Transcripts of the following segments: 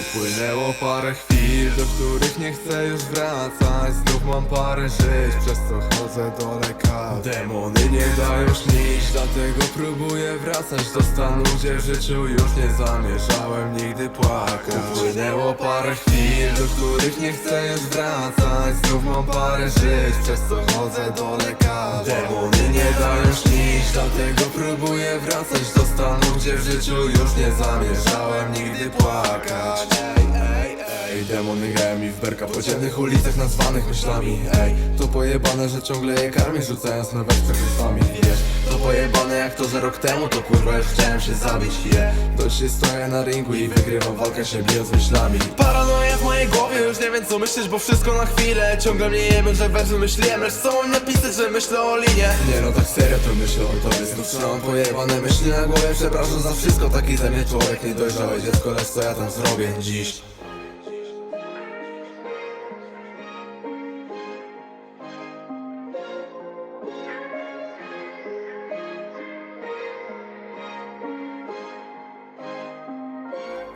Upłynęło parę chwil, do których nie chcę już wracać. Znów mam parę żyć, przez co chodzę do lekarza. Demony nie dają śnić, dlatego próbuję wracać do stanu Gdzie w życiu już nie zamierzałem nigdy płakać. Upłynęło parę chwil, do których nie chcę już wracać. Znów mam parę żyć, przez co chodzę do lekarza. Demony nie dają śnić, dlatego próbuję wracać do stanu Gdzie w życiu już nie zamierzałem w berka Po ciemnych ulicach nazwanych myślami. Ej, to pojebane, że ciągle je karmię Rzucając nowe z przekleństwami Wiesz, to pojebane jak to, że rok temu To kurwa już chciałem się zabić. Yeah. Dość się stoję na ringu i wygrywam walkę się bijąc myślami. Paranoja w mojej głowie, już nie wiem co myśleć Bo wszystko na chwilę, ciągle mnie jemy, że wers wymyśliłem Lecz co mam napisać, że myślę o linie. Nie no tak serio to myślę o tobie trzymam pojebane myśli na głowie Przepraszam za wszystko, taki ze mnie człowiek Niedojrzałe dziecko, lecz co ja tam zrobię dziś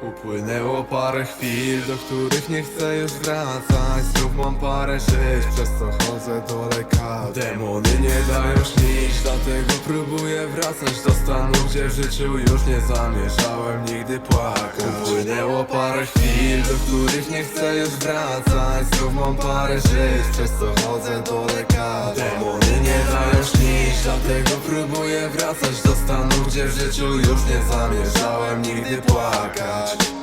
Upłynęło parę chwil, do których nie chcę już wracać. Znów mam parę żyć, przez co chodzę do lekarza. Demony nie dają śnić, dlatego próbuję wracać do stanu Gdzie w życiu już nie zamierzałem nigdy płakać. Upłynęło parę chwil, do których nie chcę już wracać. Znów mam parę żyć, przez co chodzę do lekarza. Demony nie dają śnić, dlatego próbuję wracać do stanu Gdzie w życiu już nie zamierzałem nigdy płakać